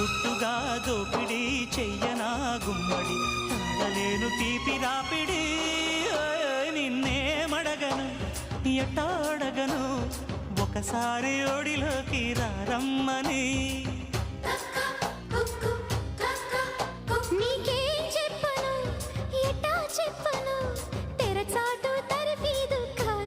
గుట్టుగా దోపిడి చెయ్యనా గుమ్మడి? తాగలేను తీపి రాపిడి. నిన్నే మడగను ఎటాడగను ఒకసారి ఒడిలోకి రారమ్మని. చెప్పను? చెప్పను?